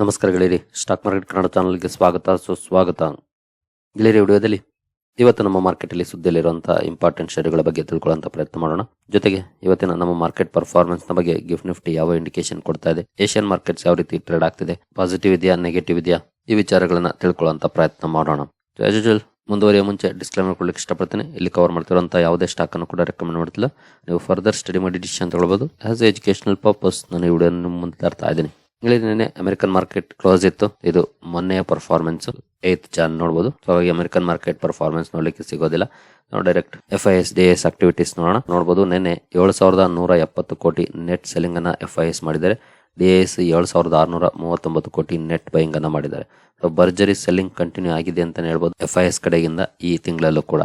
ನಮಸ್ಕಾರ ಗೆಳೆಯರಿ. Stock market Kannada ಚಾನಲ್ಗೆ ಸ್ವಾಗತ, ಸುಸ್ವಾಗತ. ಗೆಳೆಯರಿ, ವಿಡಿಯೋದಲ್ಲಿ ಇವತ್ತು ನಮ್ಮ ಮಾರ್ಕೆಟಲ್ಲಿ ಸುದ್ದಿಯಲ್ಲಿರುವಂತಹ ಇಂಪಾರ್ಟೆಂಟ್ ಶೇರುಗಳ ಬಗ್ಗೆ ತಿಳ್ಕೊಳ್ಳುವಂತ ಪ್ರಯತ್ನ ಮಾಡೋಣ. ಜೊತೆಗೆ ಇವತ್ತಿನ ನಮ್ಮ ಮಾರ್ಕೆಟ್ ಪರ್ಫಾರ್ಮೆನ್ಸ್ನ ಬಗ್ಗೆ ಗಿಫ್ಟ್ ನಿಫ್ಟಿ ಯಾವ ಇಂಡಿಕೇಶನ್ ಕೊಡ್ತಾ ಇದೆ ಏಷ್ಯನ್ ಮಾರ್ಕೆಟ್ಸ್ ಯಾವ ರೀತಿ ಟ್ರೇಡ್ ಆಗ್ತಿದೆ ಪಾಸಿಟಿವ್ ಇದೆಯಾ ನೆಗೆಟಿವ್ ಇದೆಯಾ, ಈ ವಿಚಾರಗಳನ್ನ ತಿಳ್ಕೊಳ್ಳುವಂತ ಪ್ರಯತ್ನ ಮಾಡೋಣ. ಮುಂದುವರಿಯ ಮುಂಚೆ ಡಿಸ್ಕ್ಲೈಮರ್ ಕೊಡ್ಲಿಕ್ಕೆ ಇಷ್ಟಪಡ್ತೇನೆ. ಇಲ್ಲಿ ಕವರ್ ಮಾಡ್ತಿರುವಂತಹ ಯಾವುದೇ ಸ್ಟಾಕ್ ಅನ್ನು ಕೂಡ ರೆಕಮೆಂಡ್ ಮಾಡ್ತಿಲ್ಲ. ನೀವು ಫರ್ದರ್ ಸ್ಟಡಿ ಮಾಡಿ ಡಿಸಿಷನ್ ತಗೊಳ್ಬಹುದು ಆಸ್ ಎಜುಕೇಶನಲ್ ಪರ್ಪಸ್ ನಾನು ಈ ವಿಡಿಯೋ ಮುಂದೆ ತರ್ತಾ ಇದ್ದೀನಿ. ಇಲ್ಲಿ ನಿನ್ನೆ ಅಮೆರಿಕನ್ ಮಾರ್ಕೆಟ್ ಕ್ಲೋಸ್ ಇತ್ತು. ಇದು ಮೊನ್ನೆಯ ಪರ್ಫಾರ್ಮೆನ್ಸ್ ಏತ್ ಜಾನ್ ನೋಡಬಹುದು ಸೊ ಹಾಗಾಗಿ ಅಮೆರಿಕನ್ ಮಾರ್ಕೆಟ್ ಪರ್ಫಾರ್ಮೆನ್ಸ್ ನೋಡ್ಲಿಕ್ಕೆ ಸಿಗೋದಿಲ್ಲ. ನಾವು direct F I S D S activities ನೋಡೋಣ. ನೋಡಬಹುದು ನಿನ್ನೆ ಏಳು ಸಾವಿರದ ನೂರ ಎಪ್ಪತ್ತು ಕೋಟಿ ನೆಟ್ ಸೆಲ್ಲಿಂಗ್ ಅನ್ನ ಎಫ್ ಐ ಎಸ್ ಮಾಡಿದ್ದಾರೆ. ಡಿ ಎಸ್ ಏಳು ಸಾವಿರದ ಆರುನೂರ ಮೂವತ್ತೊಂಬತ್ತು ಕೋಟಿ ನೆಟ್ ಬೈಯಿಂಗ್ ಅನ್ನ ಮಾಡಿದ್ದಾರೆ. ಸೊ ಭರ್ಜರಿ ಸೆಲ್ಲಿಂಗ್ ಕಂಟಿನ್ಯೂ ಆಗಿದೆ ಅಂತಾನೆ ಹೇಳ್ಬೋದು ಎಫ್ ಐ ಎಸ್ ಕಡೆಯಿಂದ ಈ ತಿಂಗಳಲ್ಲೂ ಕೂಡ.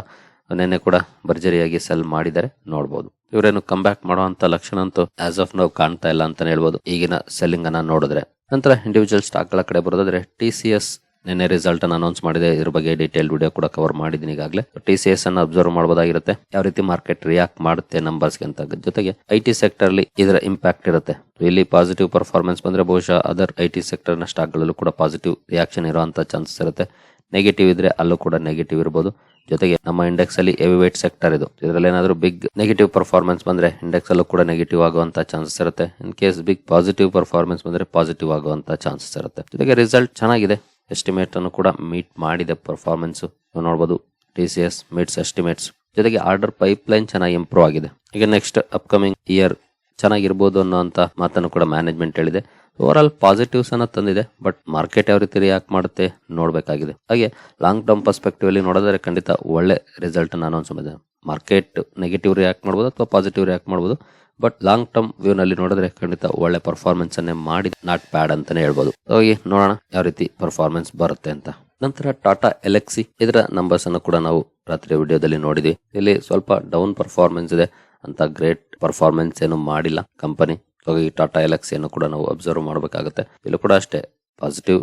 ನಿನ್ನೆ ಕೂಡ ಭರ್ಜರಿಯಾಗಿ ಸೆಲ್ ಮಾಡಿದರೆ ನೋಡಬಹುದು ಇವರೇನು ಕಮ್ ಬ್ಯಾಕ್ ಮಾಡುವಂತ ಲಕ್ಷಣ ಅಂತೂ ಆಸ್ ಆಫ್ ನಾವು ಕಾಣ್ತಾ ಇಲ್ಲ ಅಂತಾನೆ ಹೇಳ್ಬೋದು. ಈಗಿನ ಸೆಲ್ಲಿಂಗ್ ಅನ್ನ ನೋಡಿದ್ರೆ. ನಂತರ ಇಂಡಿವಿಜುವಲ್ ಸ್ಟಾಕ್ಗಳ ಕಡೆ ಬರೋದಾದ್ರೆ ಟಿ ಸಿ ಎಸ್ ನಿನ್ನೆ ರಿಸಲ್ಟ್ ಅನ್ನು ಅನೌನ್ಸ್ ಮಾಡಿದೆ. ಇದ್ರ ಬಗ್ಗೆ ಡೀಟೇಲ್ ವಿಡಿಯೋ ಕೂಡ ಕವರ್ ಮಾಡಿದ್ದೀನಿ ಈಗಾಗಲೇ. ಟಿ ಸಿ ಎಸ್ ಅನ್ನು ಅಬ್ಸರ್ವ್ ಮಾಡಬಹುದಾಗಿರುತ್ತೆ ಯಾವ ರೀತಿ ಮಾರ್ಕೆಟ್ ರಿಯಾಕ್ಟ್ ಮಾಡುತ್ತೆ ನಂಬರ್ಸ್ ಅಂತ ಜೊತೆಗೆ ಐ ಟಿ ಸೆಕ್ಟರ್ ಅಲ್ಲಿ ಇದರ ಇಂಪ್ಯಾಕ್ಟ್ ಇರುತ್ತೆ. ಇಲ್ಲಿ ಪಾಸಿಟಿವ್ ಪರ್ಫಾರ್ಮೆನ್ಸ್ ಬಂದ್ರೆ ಬಹುಶಃ ಅದರ್ ಐ ಟಿ ಸೆಕ್ಟರ್ನ ಸ್ಟಾಕ್ ಗಳಲ್ಲೂ ಕೂಡ ಪಾಸಿಟಿವ್ ರಿಯಾಕ್ಷನ್ ಇರುವಂತ ಚಾನ್ಸಸ್ ಇರುತ್ತೆ. ನೆಗೆಟಿವ್ ಇದ್ರೆ ಅಲ್ಲೂ ಕೂಡ ನೆಗೆಟಿವ್ ಇರಬಹುದು ಜೊತೆಗೆ ನಮ್ಮ ಇಂಡೆಕ್ಸ್ ಅಲ್ಲಿ ಹೆವಿ ವೇಟ್ ಸೆಕ್ಟರ್ ಇದು. ಇದರಲ್ಲಿ ಏನಾದರೂ ಬಿಗ್ ನೆಗೆಟಿವ್ ಪರ್ಫಾರ್ಮೆನ್ಸ್ ಬಂದ್ರೆ ಇಂಡೆಕ್ಸ್ ಅಲ್ಲೂ ಕೂಡ ನೆಗೆಟಿವ್ ಆಗುವಂತ ಚಾನ್ಸಸ್ ಇರುತ್ತೆ. In case big positive performance ಬಂದ್ರೆ ಪಾಸಿಟಿವ್ ಆಗುವಂತ ಚಾನ್ಸಸ್ ಇರುತ್ತೆ. ಜೊತೆಗೆ ರಿಸಲ್ಟ್ ಚೆನ್ನಾಗಿದೆ. ಎಸ್ಟಿಮೇಟ್ ಅನ್ನು ಕೂಡ ಮೀಟ್ ಮಾಡಿದೆ ಪರ್ಫಾರ್ಮೆನ್ಸ್ ನೋಡಬಹುದು T C S meets estimates ಜೊತೆಗೆ ಆರ್ಡರ್ ಪೈಪ್ ಲೈನ್ ಚೆನ್ನಾಗಿ ಇಂಪ್ರೂವ್ ಆಗಿದೆ. ಈಗ ನೆಕ್ಸ್ಟ್ ಅಪ್ಕಮಿಂಗ್ ಇಯರ್ ಚೆನ್ನಾಗಿರ್ಬೋದು ಅನ್ನೋಂತ ಮಾತನ್ನು ಕೂಡ ಮ್ಯಾನೇಜ್ಮೆಂಟ್ ಹೇಳಿದೆ. ಓವರ್ ಆಲ್ ಪಾಸಿಟಿವ್ಸ್ ಅನ್ನ ತಂದಿದೆ ಬಟ್ ಮಾರ್ಕೆಟ್ ಯಾವ ರೀತಿ ರಿಯಾಕ್ಟ್ ಮಾಡುತ್ತೆ ನೋಡಬೇಕಾಗಿದೆ. ಹಾಗೆ ಲಾಂಗ್ ಟರ್ಮ್ ಪರ್ಸ್ಪೆಕ್ಟಿವ್ ಅಲ್ಲಿ ನೋಡಿದ್ರೆ ಖಂಡಿತ ಒಳ್ಳೆ ರಿಸಲ್ಟ್ ಅನ್ನು ಅನೌನ್ಸ್ ಮಾಡಿದೆ. ಮಾರ್ಕೆಟ್ ನೆಗೆಟಿವ್ ರಿಯಾಕ್ಟ್ ಮಾಡ್ಬೋದು ಅಥವಾ ಪಾಸಿಟಿವ್ ರಿಯಾಕ್ಟ್ ಮಾಡ್ಬೋದು ಬಟ್ ಲಾಂಗ್ ಟರ್ಮ್ ವ್ಯೂ ನಲ್ಲಿ ನೋಡಿದ್ರೆ ಖಂಡಿತ ಒಳ್ಳೆ ಪರ್ಫಾರ್ಮೆನ್ಸ್ ಅನ್ನೇ ಮಾಡಿ ನಾಟ್ ಬ್ಯಾಡ್ ಅಂತಾನೆ ಹೇಳ್ಬೋದು. ಹೋಗಿ, ನೋಡೋಣ ಯಾವ ರೀತಿ ಪರ್ಫಾರ್ಮೆನ್ಸ್ ಬರುತ್ತೆ ಅಂತ. ನಂತರ ಟಾಟಾ ಎಲೆಕ್ಸಿ ಇದರ ನಂಬರ್ಸ್ ಅನ್ನು ಕೂಡ ನಾವು ರಾತ್ರಿ ವಿಡಿಯೋದಲ್ಲಿ ನೋಡಿದ್ವಿ. ಇಲ್ಲಿ ಸ್ವಲ್ಪ ಡೌನ್ ಪರ್ಫಾರ್ಮೆನ್ಸ್ ಇದೆ, ಅಂತ ಗ್ರೇಟ್ ಪರ್ಫಾರ್ಮೆನ್ಸ್ ಏನು ಮಾಡಿಲ್ಲ ಕಂಪನಿ ಹಾಗಾಗಿ ಟಾಟಾ ಎಲೆಕ್ಸಿಯನ್ನು ಕೂಡ ನಾವು ಅಬ್ಸರ್ವ್ ಮಾಡಬೇಕಾಗುತ್ತೆ. ಇಲ್ಲೂ ಕೂಡ ಅಷ್ಟೇ ಪಾಸಿಟಿವ್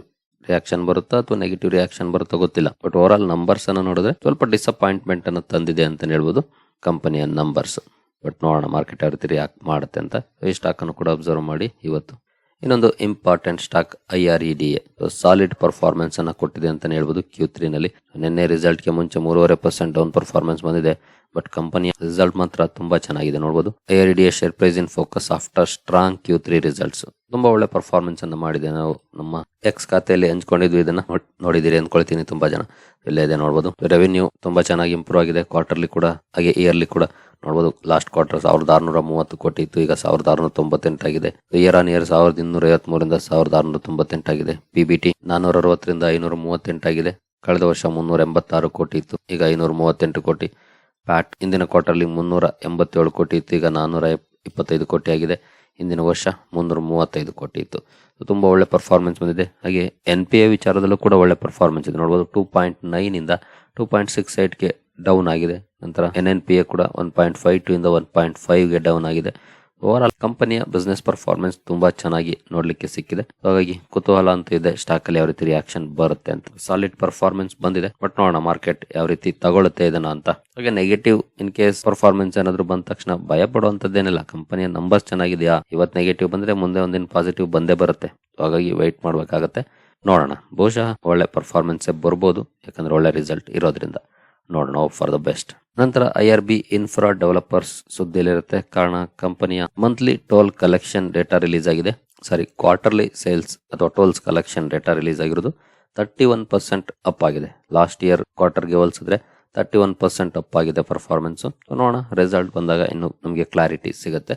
ರಿಯಾಕ್ಷನ್ ಬರುತ್ತಾ ಅಥವಾ ನೆಗೆಟಿವ್ ರಿಯಾಕ್ಷನ್ ಬರುತ್ತಾ ಗೊತ್ತಿಲ್ಲ. ಬಟ್ ಓವರ್ ಆಲ್ ನಂಬರ್ಸ್ ಅನ್ನು ನೋಡಿದ್ರೆ ಸ್ವಲ್ಪ ಡಿಸಪಾಯಿಂಟ್ಮೆಂಟ್ ಅನ್ನು ತಂದಿದೆ ಅಂತ ಹೇಳ್ಬೋದು ಕಂಪನಿಯ ನಂಬರ್ಸ್ ಬಟ್ ನೋಡೋಣ ಮಾರ್ಕೆಟ್ ಯಾವ ರೀತಿ ರಿಯಾಕ್ಟ್ ಮಾಡುತ್ತೆ ಅಂತ. ಈ ಸ್ಟಾಕ್ ಅನ್ನು ಕೂಡ ಅಬ್ಸರ್ವ್ ಮಾಡಿ ಇವತ್ತು. ಇನ್ನೊಂದು important stock I R E D A solid performance ಅನ್ನು ಕೊಟ್ಟಿದೆ ಅಂತಾನೆ ಹೇಳ್ಬೋದು ಕ್ಯೂ ತ್ರೀನಲ್ಲಿ ನಿನ್ನೆ ರಿಸಲ್ಟ್ಗೆ ಮುಂಚೆ ಮೂರುವರೆ ಪರ್ಸೆಂಟ್ ಡೌನ್ ಪರ್ಫಾರ್ಮೆನ್ಸ್ ಬಂದಿದೆ. ಬಟ್ ಕಂಪನಿಯ ರಿಸಲ್ಟ್ ಮಾತ್ರ ತುಂಬಾ ಚೆನ್ನಾಗಿದೆ ನೋಡಬಹುದು I R D A share price in focus after strong Q three results ತುಂಬಾ ಒಳ್ಳೆ ಪರ್ಫಾರ್ಮೆನ್ಸ್ ಅನ್ನು ಮಾಡಿದೆ. ನಾವು ನಮ್ಮ ಎಕ್ಸ್ ಖಾತೆಯಲ್ಲಿ ಹಂಚ್ಕೊಂಡಿದ್ವಿ. ಇದನ್ನ ನೋಡ್- ನೋಡಿದಿರಿ ಅಂದ್ಕೊಳ್ತೀನಿ ತುಂಬಾ ಜನ. ಇಲ್ಲೇ ಇದೆ ನೋಡಬಹುದು ರೆವಿನ್ಯೂ ತುಂಬಾ ಚೆನ್ನಾಗಿ ಇಂಪ್ರೂವ್ ಆಗಿದೆ. ಕ್ವಾರ್ಟರ್ಲಿ ಕೂಡ, ಹಾಗೆ ಇಯರ್ಲಿ ಕೂಡ ನೋಡಬಹುದು ಲಾಸ್ಟ್ ಕ್ವಾರ್ಟರ್ ಸಾವಿರದ ಆರುನೂರ ಮೂವತ್ತು ಕೋಟಿ ಇತ್ತು. ಈಗ ಸಾವಿರದ ಆರುನೂರ ತೊಂಬತ್ತೆಂಟಾಗಿದೆ ಇಯರ್ ಆನ್ ಇಯರ್ ಸಾವಿರದ ಇನ್ನೂರ ಐವತ್ತ್ ಮೂರಿಂದ ಸಾವಿರದ ಆರುನೂರ ತೊಂಬತ್ತೆಂಟಾಗಿದೆ ಪಿಬಿಟಿ ನಾನೂರ ಅರವತ್ತರಿಂದ ಐನೂರ ಮೂವತ್ತೆಂಟಾಗಿದೆ ಕಳೆದ ವರ್ಷ ಮುನ್ನೂರ ಎಂಬತ್ತಾರು ಕೋಟಿ ಇತ್ತು. ಈಗ ಐನೂರ ಮೂವತ್ತೆಂಟು ಕೋಟಿ. ಪ್ಯಾಟ್. ಇಂದಿನ ಕ್ವಾರ್ಟರ್ಲಿ ಮುನ್ನೂರ ಎಂಬತ್ತೇಳು ಕೋಟಿ ಇತ್ತು. ಈಗ ನಾನ್ನೂರ ಇಪ್ಪತ್ತೈದು ಕೋಟಿ ಆಗಿದೆ. ಹಿಂದಿನ ವರ್ಷ ಮುನ್ನೂರ ಮೂವತ್ತೈದು ಕೋಟಿ ಇತ್ತು. ತುಂಬ ಒಳ್ಳೆ ಪರ್ಫಾರ್ಮೆನ್ಸ್ ಬಂದಿದೆ. ಹಾಗೆ ಎನ್ ಪಿ ಎ ವಿಚಾರದಲ್ಲೂ ಕೂಡ ಒಳ್ಳೆ ಪರ್ಫಾರ್ಮೆನ್ಸ್ ಇದೆ. ನೋಡ್ಬೋದು ಟೂ ಪಾಯಿಂಟ್ ನೈನ್ ಇಂದ ಟೂ ಪಾಯಿಂಟ್ ಸಿಕ್ಸ್ ಏಟ್ಗೆ ಡೌನ್ ಆಗಿದೆ. ನಂತರ ಎನ್ ಎನ್ ಪಿ ಎ ಕೂಡ ಒನ್ ಪಾಯಿಂಟ್ ಫೈವ್ ಟು ಇಂದ ಒನ್ ಪಾಯಿಂಟ್ ಫೈವ್ಗೆ ಡೌನ್ ಆಗಿದೆ. ಓವರ್ ಆಲ್ ಕಂಪನಿಯ ಬಿಸ್ನೆಸ್ ಪರ್ಫಾರ್ಮೆನ್ಸ್ ತುಂಬಾ ಚೆನ್ನಾಗಿ ನೋಡ್ಲಿಕ್ಕೆ ಸಿಕ್ಕಿದೆ. ಹಾಗಾಗಿ ಕುತೂಹಲ ಅಂತ ಇದೆ ಸ್ಟಾಕ್ ಅಲ್ಲಿ ಯಾವ ರೀತಿ ರಿಯಾಕ್ಷನ್ ಬರುತ್ತೆ ಅಂತ. ಸಾಲಿಡ್ ಪರ್ಫಾರ್ಮೆನ್ಸ್ ಬಂದಿದೆ ಬಟ್ ನೋಡೋಣ ಮಾರ್ಕೆಟ್ ಯಾವ ರೀತಿ ತಗೊಳುತ್ತೆ ಇದನ್ನ ಅಂತ. ಹಾಗೆ ನೆಗೆಟಿವ್ ಇನ್ ಕೇಸ್ ಪರ್ಫಾರ್ಮೆನ್ಸ್ ಏನಾದ್ರು ಬಂದ ತಕ್ಷಣ ಭಯ ಪಡುವಂತದ್ದೇನಿಲ್ಲ ಕಂಪನಿಯ ನಂಬರ್ಸ್ ಚೆನ್ನಾಗಿದೆಯಾ? ಇವತ್ತು ನೆಗೆಟಿವ್ ಬಂದ್ರೆ ಮುಂದೆ ಒಂದಿನ ಪಾಸಿಟಿವ್ ಬಂದೇ ಬರುತ್ತೆ. ಹಾಗಾಗಿ ವೈಟ್ ಮಾಡ್ಬೇಕಾಗತ್ತೆ. ನೋಡೋಣ, ಬಹುಶಃ ಒಳ್ಳೆ ಪರ್ಫಾರ್ಮೆನ್ಸ್ ಬರ್ಬೋದು, ಯಾಕಂದ್ರೆ ಒಳ್ಳೆ ರಿಸಲ್ಟ್ ಇರೋದ್ರಿಂದ. ನೋಡೋಣ ಫಾರ್ ದ ಬೆಸ್ಟ್ ನಂತರ I R B infra developers ಸುದ್ದಿಯಲ್ಲಿರುತ್ತೆ. ಕಾರಣ, ಕಂಪನಿಯ monthly toll collection data release ಆಗಿದೆ. ಸಾರಿ ಕ್ವಾರ್ಟರ್ಲಿ ಸೇಲ್ಸ್ ಅಥವಾ ಟೋಲ್ಸ್ ಕಲೆಕ್ಷನ್ ಡೇಟಾ ರಿಲೀಸ್ ಆಗಿರೋದು ತರ್ಟಿ ಒನ್ ಪರ್ಸೆಂಟ್ ಅಪ್ ಆಗಿದೆ ಲಾಸ್ಟ್ ಇಯರ್ ಕ್ವಾರ್ಟರ್ಗೆ ಹೋಲಿಸಿದ್ರೆ ತರ್ಟಿ ಒನ್ ಪರ್ಸೆಂಟ್ ಅಪ್ ಆಗಿದೆ ಪರ್ಫಾರ್ಮೆನ್ಸು ನೋಡೋಣ ರಿಸಲ್ಟ್ ಬಂದಾಗ ಇನ್ನು ನಮಗೆ ಕ್ಲಾರಿಟಿ ಸಿಗುತ್ತೆ.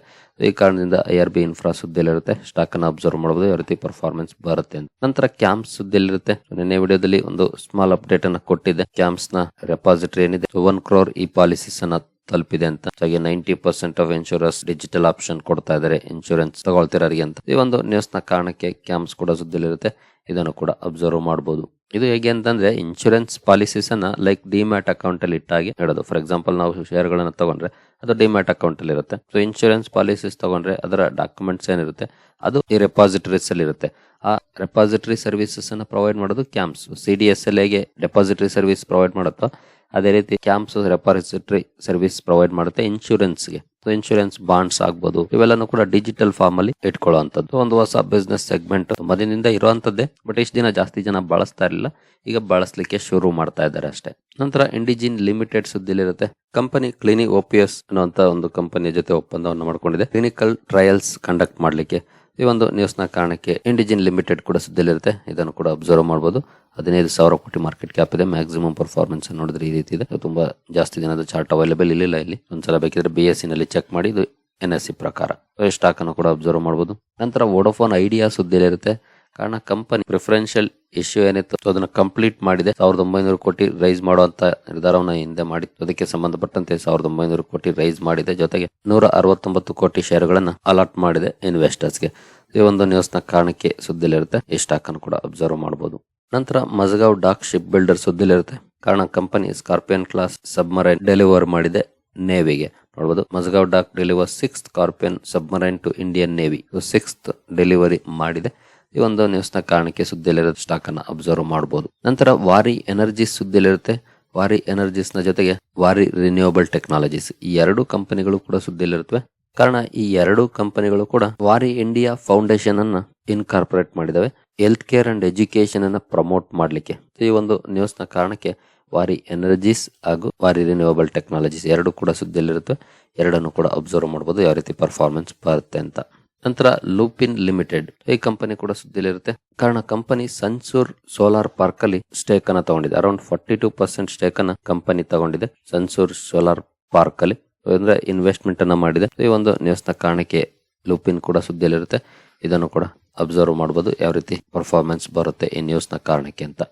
ಈ ಕಾರಣದಿಂದ ಐ ಆರ್ ಬಿ ಇನ್ಫ್ರಾ ಸುದ್ದಿಯಲ್ಲಿರುತ್ತೆ ಸ್ಟಾಕ್ ಅನ್ನು ಅಬ್ಸರ್ವ್ ಮಾಡಬಹುದು ಯಾವ ರೀತಿ ಪರ್ಫಾರ್ಮೆನ್ಸ್ ಬರುತ್ತೆ ಅಂತ. ನಂತರ ಕ್ಯಾಂಪ್ಸ್ ಸುದ್ದಿಯಲ್ಲಿರುತ್ತೆ. ನಿನ್ನೆ ವಿಡಿಯೋದಲ್ಲಿ ಒಂದು ಸ್ಮಾಲ್ ಅಪ್ಡೇಟ್ ಅನ್ನು ಕೊಟ್ಟಿದೆ ಕ್ಯಾಂಪ್ಸ್ನ ರೆಪಾಸಿಟರಿ ಏನಿದೆ? ಒನ್ ಕ್ರೋರ್ ಈ ಪಾಲಿಸೀಸ್ ಅನ್ನ ತಲುಪಿದೆ ಅಂತ. ಹಾಗೆ ninety percent of insurance digital option ಕೊಡ್ತಾ ಇದ್ದಾರೆ. ಇನ್ಶೂರೆನ್ಸ್ ತಗೊಳ್ತಿರೋರಿಗೆ ಅಂತ. ಈ ಒಂದು ನ್ಯೂಸ್ನ ಕಾರಣಕ್ಕೆ ಕ್ಯಾಂಪ್ಸ್ ಕೂಡ ಸುದ್ದಿಲಿರುತ್ತೆ ಇದನ್ನು ಕೂಡ ಅಬ್ಸರ್ವ್ ಮಾಡಬಹುದು ಇದು ಹೇಗೆ ಅಂತಂದ್ರೆ ಇನ್ಶೂರೆನ್ಸ್ ಪಾಲಿಸೀಸ್ ಅನ್ನ ಲೈಕ್ ಡಿಮ್ಯಾಟ್ ಅಕೌಂಟ್ ಅಲ್ಲಿ ಇಟ್ಟಾಗಿ ಹೇಳೋದು. ಫಾರ್ ಎಕ್ಸಾಂಪಲ್ ನಾವು ಶೇರ್ ಗಳನ್ನ ತಗೊಂಡ್ರೆ ಅದು ಡಿಮ್ಯಾಟ್ ಅಕೌಂಟ್ ಅಲ್ಲಿ ಇರುತ್ತೆ. ಸೊ ಇನ್ಶೂರೆನ್ಸ್ ಪಾಲಿಸೀಸ್ ತಗೊಂಡ್ರೆ ಅದರ ಡಾಕ್ಯುಮೆಂಟ್ಸ್ ಏನಿರುತ್ತೆ? ಅದು ಈ ರೆಪಾಸಿಟರೀಸ್ ಅಲ್ಲಿ ಇರುತ್ತೆ. ಆ ರೆಪಾಸಿಟರಿ ಸರ್ವಿಸಸ್ ಅನ್ನ ಪ್ರೊವೈಡ್ ಮಾಡೋದು CAMS C D S L ಹೇಗೆ ಡೆಪಾಸಿಟರಿ ಸರ್ವಿಸ್ ಪ್ರೊವೈಡ್ ಮಾಡುತ್ತೋ, ಅದೇ ರೀತಿ ಕ್ಯಾಂಪ್ಸ್ ರೆಪಾಸಿಟರಿ ಸರ್ವಿಸ್ ಪ್ರೊವೈಡ್ ಮಾಡುತ್ತೆ ಇನ್ಶೂರೆನ್ಸ್ಗೆ ಇನ್ಶೂರೆನ್ಸ್ ಬಾಂಡ್ಸ್ ಆಗ್ಬೋದು. ಇವೆಲ್ಲನೂ ಕೂಡ ಡಿಜಿಟಲ್ ಫಾರ್ಮ್ ಅಲ್ಲಿ ಇಟ್ಕೊಳ್ಳುವಂತದ್ದು ಒಂದು ಹೊಸ ಬಿಸ್ನೆಸ್ ಸೆಗ್ಮೆಂಟ್ ಮದಿನಿಂದ ಇರುವಂತದ್ದೇ ಬಟ್ ಇಷ್ಟು ದಿನ ಜಾಸ್ತಿ ಜನ ಬಳಸ್ತಾ ಇರಲಿಲ್ಲ. ಈಗ ಬಳಸಲಿಕ್ಕೆ ಶುರು ಮಾಡ್ತಾ ಇದ್ದಾರೆ ಅಷ್ಟೇ. ನಂತರ ಇಂಡಿಜಿನ್ ಲಿಮಿಟೆಡ್ ಸುದ್ದಿಲಿರುತ್ತೆ. ಕಂಪನಿ ಕ್ಲಿನಿಕ್ ಓಪಿಎಸ್ ಅನ್ನುವಂತ ಒಂದು ಕಂಪನಿಯ ಜೊತೆ ಒಪ್ಪಂದವನ್ನು ಮಾಡಿಕೊಂಡಿದೆ. ಕ್ಲಿನಿಕಲ್ ಟ್ರಯಲ್ಸ್ ಕಂಡಕ್ಟ್ ಮಾಡಲಿಕ್ಕೆ ಈ ಒಂದು ನ್ಯೂಸ್ನ ಕಾರಣಕ್ಕೆ ಇಂಡಿಜಿನ್ ಲಿಮಿಟೆಡ್ ಕೂಡ ಸುದ್ದಿಲಿರುತ್ತೆ ಇದನ್ನು ಕೂಡ ಅಬ್ಸರ್ವ್ ಮಾಡಬಹುದು ಹದಿನೈದು ಸಾವಿರ ಕೋಟಿ ಮಾರ್ಕೆಟ್ ಕ್ಯಾಪ್ ಇದೆ. ಮ್ಯಾಕ್ಸಿಮಮ್ ಪರ್ಫಾರ್ಮೆನ್ಸ್ ನೋಡಿದ್ರೆ ಈ ರೀತಿ ಇದೆ. ತುಂಬಾ ಜಾಸ್ತಿ ದಿನದ ಚಾರ್ಟ್ ಅವೈಲೇಬಲ್ ಇಲ್ಲ ಇಲ್ಲಿ. ಒಂದ್ಸಲ ಬೇಕಿದ್ರೆ ಬಿ ಎಸ್ನಲ್ಲಿ ಚೆಕ್ ಮಾಡಿ. ಇದು ಎನ್ ಎಸ್ ಸಿ ಪ್ರಕಾರ. ಸ್ಟಾಕ್ ಅನ್ನು ಕೂಡ ಅಬ್ಸರ್ವ್ ಮಾಡಬಹುದು ನಂತರ ವೋಡೋಫೋನ್ ಐಡಿಯಾ ಸುದ್ದಿಲಿರುತ್ತೆ ಕಾರಣ ಕಂಪನಿ ಪ್ರಿಫರೆನ್ಷಿಯಲ್ ಇಶ್ಯೂ ಏನಿತ್ತು ಅದನ್ನ ಕಂಪ್ಲೀಟ್ ಮಾಡಿದೆ. ಸಾವಿರದ ಒಂಬೈನೂರು ಕೋಟಿ ರೈಸ್ ಮಾಡುವಂತ ನಿರ್ಧಾರವನ್ನ ಹಿಂದೆ ಮಾಡಿತ್ತು. ಅದಕ್ಕೆ ಸಂಬಂಧಪಟ್ಟಂತೆ ಸಾವಿರದ ಒಂಬೈನೂರು ಕೋಟಿ ರೈಸ್ ಮಾಡಿದೆ. ಜೊತೆಗೆ ನೂರ ಅರವತ್ತೊಂಬತ್ತು ಕೋಟಿ ಶೇರುಗಳನ್ನ ಅಲಾಟ್ ಮಾಡಿದೆ ಇನ್ವೆಸ್ಟರ್ಸ್ಗೆ ಈ ಒಂದು ನ್ಯೂಸ್ನ ಕಾರಣಕ್ಕೆ ಸುದ್ದಿಲಿರುತ್ತೆ. ಈ ಸ್ಟಾಕ್ ಅನ್ನು ಕೂಡ ಅಬ್ಸರ್ವ್ ಮಾಡಬಹುದು ನಂತರ ಮಜಗಾವ್ ಡಾಕ್ ಶಿಪ್ ಬಿಲ್ಡರ್ ಸುದ್ದಿಲಿರುತ್ತೆ. ಕಾರಣ ಕಂಪನಿ ಸ್ಕಾರ್ಪಿಯನ್ ಕ್ಲಾಸ್ ಸಬ್ಮರೈನ್ ಡೆಲಿವರ್ ಮಾಡಿದೆ ನೇವಿಗೆ ನೋಡಬಹುದು Mazagon dock deliver six Scorpion submarine to Indian navy six delivery ಮಾಡಿದೆ. ಈ ಒಂದು ನ್ಯೂಸ್ನ ಕಾರಣಕ್ಕೆ ಸುದ್ದಿಯಲ್ಲಿರೋ ಸ್ಟಾಕ್ ಅನ್ನ ಅಬ್ಸರ್ವ್ ಮಾಡಬಹುದು ನಂತರ ವಾರಿ ಎನರ್ಜಿಸ್ ಸುದ್ದಿಯಲ್ಲಿರುತ್ತೆ. ವಾರಿ ಎನರ್ಜೀಸ್ನ ಜೊತೆಗೆ ವಾರಿ ರಿನ್ಯೂವಬಲ್ ಟೆಕ್ನಾಲಜೀಸ್ ಈ ಎರಡು ಕಂಪನಿಗಳು ಕೂಡ ಸುದ್ದಿಯಲ್ಲಿರುತ್ತವೆ. ಕಾರಣ ಈ ಎರಡು ಕಂಪನಿಗಳು ಕೂಡ ವಾರಿ ಇಂಡಿಯಾ ಫೌಂಡೇಶನ್ ಅನ್ನ ಇನ್ಕಾರ್ಪೊರೇಟ್ ಮಾಡಿದವೆ. ಹೆಲ್ತ್ ಕೇರ್ ಅಂಡ್ ಎಜುಕೇಶನ್ ಅನ್ನ ಪ್ರಮೋಟ್ ಮಾಡಲಿಕ್ಕೆ. ಈ ಒಂದು ನ್ಯೂಸ್ನ ಕಾರಣಕ್ಕೆ ವಾರಿ ಎನರ್ಜೀಸ್ ಹಾಗೂ ವಾರಿ ರಿನ್ಯೂವಬಲ್ ಟೆಕ್ನಾಲಜೀಸ್ ಎರಡು ಕೂಡ ಸುದ್ದಿಯಲ್ಲಿರುತ್ತೆ ಎರಡನ್ನು ಕೂಡ ಅಬ್ಸರ್ವ್ ಮಾಡಬಹುದು ಯಾವ ರೀತಿ ಪರ್ಫಾರ್ಮೆನ್ಸ್ ಬರುತ್ತೆ ಅಂತ. ನಂತರ ಲೂಪಿನ್ ಲಿಮಿಟೆಡ್. ಈ ಕಂಪನಿ ಕೂಡ ಸುದ್ದಿಲಿರುತ್ತೆ. ಕಾರಣ ಕಂಪನಿ ಸನ್ಸೂರ್ ಸೋಲಾರ್ ಪಾರ್ಕ್ ಅಲ್ಲಿ ಸ್ಟೇಕ್ ಅನ್ನ ತಗೊಂಡಿದೆ. Around forty two percent stake ಅನ್ನ ಕಂಪನಿ ತಗೊಂಡಿದೆ ಸನ್ಸೂರ್ ಸೋಲಾರ್ ಪಾರ್ಕ್ ಅಲ್ಲಿ ಅಂದ್ರೆ ಇನ್ವೆಸ್ಟ್ಮೆಂಟ್ ಅನ್ನ ಮಾಡಿದೆ. ಈ ಒಂದು ನ್ಯೂಸ್ನ ಕಾರಣಕ್ಕೆ ಲೂಪಿನ್ ಕೂಡ ಸುದ್ದಿಯಲ್ಲಿರುತ್ತೆ ಇದನ್ನು ಕೂಡ ಅಬ್ಸರ್ವ್ ಮಾಡಬಹುದು ಯಾವ ರೀತಿ ಪರ್ಫಾರ್ಮೆನ್ಸ್ ಬರುತ್ತೆ ಈ ನ್ಯೂಸ್ನ ಕಾರಣಕ್ಕೆ ಅಂತ.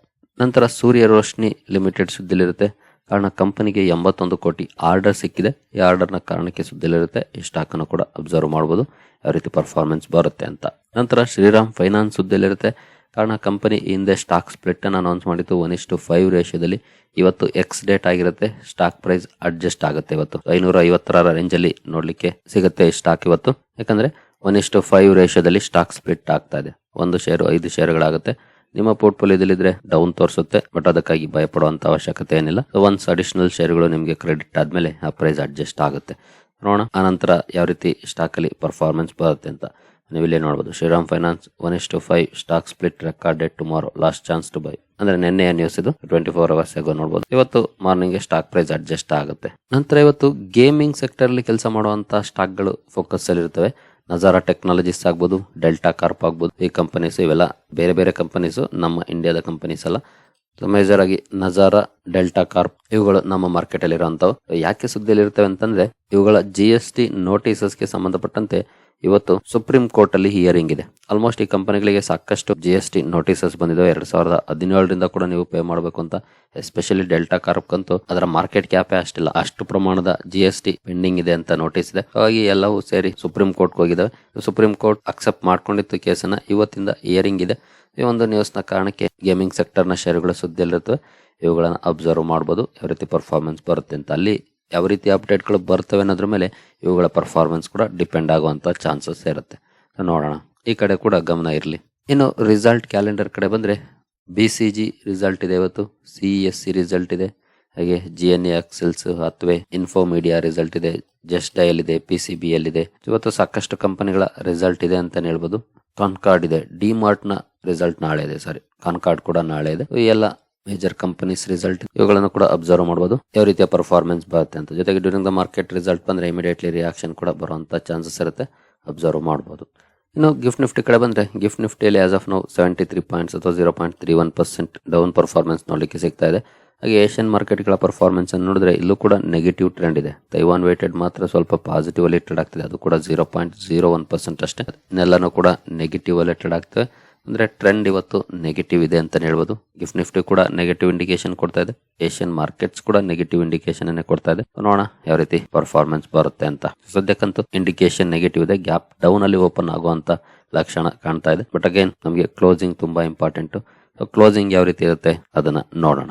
ನಂತರ ಸೂರ್ಯ ರೋಶ್ನಿ ಲಿಮಿಟೆಡ್ ಸುದ್ದಿಲಿರುತ್ತೆ. ಕಾರಣ ಕಂಪನಿಗೆ ಎಂಬತ್ತೊಂದು ಕೋಟಿ ಆರ್ಡರ್ ಸಿಕ್ಕಿದೆ. ಈ ಆರ್ಡರ್ನ ಕಾರಣಕ್ಕೆ ಸುದ್ದಿಲಿರುತ್ತೆ. ಈ ಸ್ಟಾಕ್ ಅನ್ನು ಕೂಡ ಅಬ್ಸರ್ವ್ ಮಾಡಬಹುದು ರೀತಿ ಪರ್ಫಾರ್ಮೆನ್ಸ್ ಬರುತ್ತೆ ಅಂತ. ನಂತರ ಶ್ರೀರಾಮ್ ಫೈನಾನ್ಸ್ ಸುದ್ದಿಯಲ್ಲಿರುತ್ತೆ ಕಾರಣ ಕಂಪನಿ ಹಿಂದೆ ಸ್ಟಾಕ್ ಸ್ಪ್ಲಿಟ್ ಅನ್ನು ಅನೌನ್ಸ್ ಮಾಡಿತ್ತು. ಒನ್ ಇಷ್ಟು ಫೈವ್ ರೇಷಿಯೋದಲ್ಲಿ ಇವತ್ತು ಎಕ್ಸ್ ಡೇಟ್ ಆಗಿರುತ್ತೆ. ಸ್ಟಾಕ್ ಪ್ರೈಸ್ ಅಡ್ಜಸ್ಟ್ ಆಗುತ್ತೆ ಇವತ್ತು. ಐನೂರ ಐವತ್ತರ ರೇಂಜ್ ಅಲ್ಲಿ ನೋಡ್ಲಿಕ್ಕೆ ಸಿಗುತ್ತೆ ಈ ಸ್ಟಾಕ್ ಇವತ್ತು. ಯಾಕಂದ್ರೆ ಒನ್ ಇಷ್ಟು ಫೈವ್ ರೇಷಿಯೋದಲ್ಲಿ ಸ್ಟಾಕ್ ಸ್ಪ್ಲಿಟ್ ಆಗ್ತಾ ಇದೆ. ಒಂದು ಶೇರು ಐದು ಶೇರುಗಳಾಗುತ್ತೆ ನಿಮ್ಮ ಪೋರ್ಟ್ಫೋಲಿಯೋದಲ್ಲಿದ್ರೆ ಡೌನ್ ತೋರಿಸುತ್ತೆ ಬಟ್ ಅದಕ್ಕಾಗಿ ಭಯಪಡುವಂತ ಅವಶ್ಯಕತೆ ಏನಿಲ್ಲ. ಒನ್ಸ್ ಅಡಿಷನಲ್ ಶೇರುಗಳು ನಿಮಗೆ ಕ್ರೆಡಿಟ್ ಆದ್ಮೇಲೆ ಆ ಪ್ರೈಸ್ ಅಡ್ಜಸ್ಟ್ ಆಗುತ್ತೆ. ನೋಡೋಣ. ಆನಂತರ ಯಾವ ರೀತಿ ಸ್ಟಾಕ್ ಅಲ್ಲಿ ಪರ್ಫಾರ್ಮೆನ್ಸ್ ಬರುತ್ತೆ ಅಂತ ನೀವು ಇಲ್ಲೇ ನೋಡಬಹುದು Shriram finance one is two five stock split record date tomorrow last chance to buy ಅಂದ್ರೆ ನಿನ್ನೆಯ ನ್ಯೂಸ್ ಇದು. ಟ್ವೆಂಟಿ ಫೋರ್ ಅವರ್ಸ್ ಆಗೋ ನೋಡಬಹುದು ಇವತ್ತು ಮಾರ್ನಿಂಗ್ ಸ್ಟಾಕ್ ಪ್ರೈಸ್ ಅಡ್ಜಸ್ಟ್ ಆಗುತ್ತೆ. ನಂತರ ಇವತ್ತು ಗೇಮಿಂಗ್ ಸೆಕ್ಟರ್ ಅಲ್ಲಿ ಕೆಲಸ ಮಾಡುವಂತ ಸ್ಟಾಕ್ಗಳು ಫೋಕಸ್ ಅಲ್ಲಿ ಇರ್ತವೆ. ನಜಾರಾ ಟೆಕ್ನಾಲಜೀಸ್ ಆಗ್ಬೋದು ಡೆಲ್ಟಾ ಕಾರ್ಪ್ ಆಗ್ಬೋದು, ಈ ಕಂಪನೀಸ್ ಇವೆಲ್ಲ ಬೇರೆ ಬೇರೆ ಕಂಪನೀಸ್ ನಮ್ಮ ಇಂಡಿಯಾದ ಕಂಪನೀಸ್ ಅಲ್ಲ. ಮೇಜರ್ ಆಗಿ ನಜಾರಾ, ಡೆಲ್ಟಾ ಕಾರ್ಪ್ ಇವುಗಳು ನಮ್ಮ ಮಾರ್ಕೆಟ್ ಅಲ್ಲಿ ಇರುವಂತವು ಯಾಕೆ ಸುದ್ದಿಯಲ್ಲಿ ಇರ್ತವೆ ಅಂತಂದ್ರೆ, ಇವುಗಳ ಜಿ ಎಸ್ ಟಿ ನೋಟಿಸಸ್ಗೆ ಸಂಬಂಧಪಟ್ಟಂತೆ ಇವತ್ತು ಸುಪ್ರೀಂ ಕೋರ್ಟ್ ಅಲ್ಲಿ ಹಿಯರಿಂಗ್ ಇದೆ. ಆಲ್ಮೋಸ್ಟ್ ಈ ಕಂಪನಿಗಳಿಗೆ ಸಾಕಷ್ಟು ಜಿ ಎಸ್ ಟಿ ನೋಟಿಸಸ್ ಬಂದಿದೆ. ಎರಡ್ ಸಾವಿರದ ಹದಿನೇಳರಿಂದ ಕೂಡ ನೀವು ಪೇ ಮಾಡಬೇಕು ಅಂತ ಎಸ್ಪೆಷಲಿ ಡೆಲ್ಟಾ ಕಾರ್ಪ್ ಅಂತೂ ಅದರ ಮಾರ್ಕೆಟ್ ಕ್ಯಾಪ್ ಅಷ್ಟಿಲ್ಲ. ಅಷ್ಟು ಪ್ರಮಾಣದ ಜಿ ಎಸ್ ಟಿ ಪೆಂಡಿಂಗ್ ಇದೆ ಅಂತ ನೋಟಿಸ್ ಇದೆ. ಹಾಗಾಗಿ ಎಲ್ಲವೂ ಸೇರಿ ಸುಪ್ರೀಂ ಕೋರ್ಟ್ ಹೋಗಿದ್ದಾವೆ. ಸುಪ್ರೀಂ ಕೋರ್ಟ್ ಅಕ್ಸೆಪ್ಟ್ ಮಾಡ್ಕೊಂಡಿತ್ತು ಕೇಸನ್ನ ಇವತ್ತಿಂದ ಹಿಯರಿಂಗ್ ಇದೆ. ಈ ಒಂದು ನ್ಯೂಸ್ನ ಕಾರಣಕ್ಕೆ ಗೇಮಿಂಗ್ ಸೆಕ್ಟರ್ನ ಶೇರುಗಳ ಸುದ್ದಿ ಸುದ್ದಿಯಲ್ಲಿರುತ್ತವೆ ಇವುಗಳನ್ನು ಅಬ್ಸರ್ವ್ ಮಾಡ್ಬೋದು, ಯಾವ ರೀತಿ ಪರ್ಫಾರ್ಮೆನ್ಸ್ ಬರುತ್ತೆ ಅಂತ. ಅಲ್ಲಿ ಯಾವ ರೀತಿ ಅಪ್ಡೇಟ್ಗಳು ಬರ್ತವೆ ಅನ್ನೋದ್ರ ಮೇಲೆ ಇವುಗಳ ಪರ್ಫಾರ್ಮೆನ್ಸ್ ಕೂಡ ಡಿಪೆಂಡ್ ಆಗುವಂಥ ಚಾನ್ಸಸ್ ಇರುತ್ತೆ. ನೋಡೋಣ. ಈ ಕಡೆ ಕೂಡ ಗಮನ ಇರಲಿ. ಇನ್ನು ರಿಸಲ್ಟ್ ಕ್ಯಾಲೆಂಡರ್ ಕಡೆ ಬಂದರೆ ಬಿ ಸಿ ಜಿ ರಿಸಲ್ಟ್ ಇದೆ ಇವತ್ತು ಸಿ ಎಸ್ ಸಿ ರಿಸಲ್ಟ್ ಇದೆ. ಹಾಗೆ ಜಿ ಎನ್ ಎಕ್ಸೆಲ್ಸ್ ಅಥವಾ ಇನ್ಫೋ ಮೀಡಿಯಾ ರಿಸಲ್ಟ್ ಇದೆ. ಜಸ್ಟ್ ಡಯಲ್ ಇದೆ ಪಿ ಸಿ ಬಿ ಎಲ್ ಇದೆ. ಇವತ್ತು ಸಾಕಷ್ಟು ಕಂಪನಿಗಳ ರಿಸಲ್ಟ್ ಇದೆ ಅಂತ ಹೇಳ್ಬೋದು. ಕಾನ್ಕಾರ್ಡ್ ಇದೆ. ಡಿ ನ ರಿಸಲ್ಟ್ ನಾಳೆ ಇದೆ ಸಾರಿ. ಕಾನ್ಕಾರ್ಡ್ ಕೂಡ ನಾಳೆ ಇದೆ. ಈ ಎಲ್ಲ ಮೇಜರ್ ಕಂಪನೀಸ್ ರಿಸಲ್ಟ್ ಇವುಗಳನ್ನು ಕೂಡ ಅಬ್ಸರ್ವ್ ಮಾಡಬಹುದು ಯಾವ ರೀತಿಯ ಪರ್ಫಾರ್ಮೆನ್ಸ್ ಬರುತ್ತೆ ಅಂತ. ಜೊತೆಗೆ ಡ್ಯೂರಿಂಗ್ ದ ಮಾರ್ಕೆಟ್ ರಿಸಲ್ಟ್ ಬಂದ್ರೆ ಇಮಿಡಿಯೇಟ್ಲಿ ರಿಯಾಕ್ಷನ್ ಕೂಡ ಬರುವಂತ ಚಾನ್ಸಸ್ ಇರುತ್ತೆ. ಅಬ್ಸರ್ವ್ ಮಾಡಬಹುದು ಇನ್ನು ಗಿಫ್ಟ್ ನಿಫ್ಟಿ ಕಡೆ ಬಂದ್ರೆ gift ನಿಫ್ಟಿಯಲ್ಲಿ as of now seventy three points ಅಥವಾ zero point three one percent down performance ನೋಡಲಿಕ್ಕೆ ಸಿಗ್ತಾ ಇದೆ. ಹಾಗೆ ಏಷ್ಯನ್ ಮಾರ್ಕೆಟ್ಗಳ ಪರ್ಫಾರ್ಮೆನ್ಸ್ ಅನ್ನು ನೋಡಿದ್ರೆ ಇಲ್ಲೂ ಕೂಡ ನೆಗೆಟಿವ್ ಟ್ರೆಂಡ್ ಇದೆ. ತೈವಾನ್ ವೇಟೆಡ್ ಮಾತ್ರ ಸ್ವಲ್ಪ ಪಾಸಿಟಿವ್ ಅಲ್ಲಿ ಟ್ರೇಡ್ ಆಗ್ತಿದೆ. ಅದು ಕೂಡ zero point zero one percent ಅಷ್ಟೇ. ಇನ್ನೆಲ್ಲನೂ ಕೂಡ ನೆಗೆಟಿವ್ ಅಲ್ಲಿ ಟ್ರೇಡ್ ಆಗ್ತವೆ ಅಂದ್ರೆ ಟ್ರೆಂಡ್ ಇವತ್ತು ನೆಗೆಟಿವ್ ಇದೆ ಅಂತ ಹೇಳ್ಬೋದು. ಗಿಫ್ಟ್ ನಿಫ್ಟಿ ಕೂಡ ನೆಗೆಟಿವ್ ಇಂಡಿಕೇಶನ್ ಕೊಡ್ತಾ ಇದೆ. ಏಷ್ಯನ್ ಮಾರ್ಕೆಟ್ಸ್ ಕೂಡ ನೆಗೆಟಿವ್ ಇಂಡಿಕೇಶನ್ ಅನ್ನೇ ಕೊಡ್ತಾ ಇದೆ. ನೋಡೋಣ ಯಾವ ರೀತಿ ಪರ್ಫಾರ್ಮೆನ್ಸ್ ಬರುತ್ತೆ ಅಂತ. ಸದ್ಯಕ್ಕಂತೂ ಇಂಡಿಕೇಶನ್ ನೆಗೆಟಿವ್ ಇದೆ. ಗ್ಯಾಪ್ ಡೌನ್ ಅಲ್ಲಿ ಓಪನ್ ಆಗುವಂತ ಲಕ್ಷಣ ಕಾಣ್ತಾ ಇದೆ. ಬಟ್ ಅಗೇನ್ ನಮಗೆ ಕ್ಲೋಸಿಂಗ್ ತುಂಬಾ ಇಂಪಾರ್ಟೆಂಟ್ ಕ್ಲೋಸಿಂಗ್ ಯಾವ ರೀತಿ ಇರುತ್ತೆ ಅದನ್ನ ನೋಡೋಣ.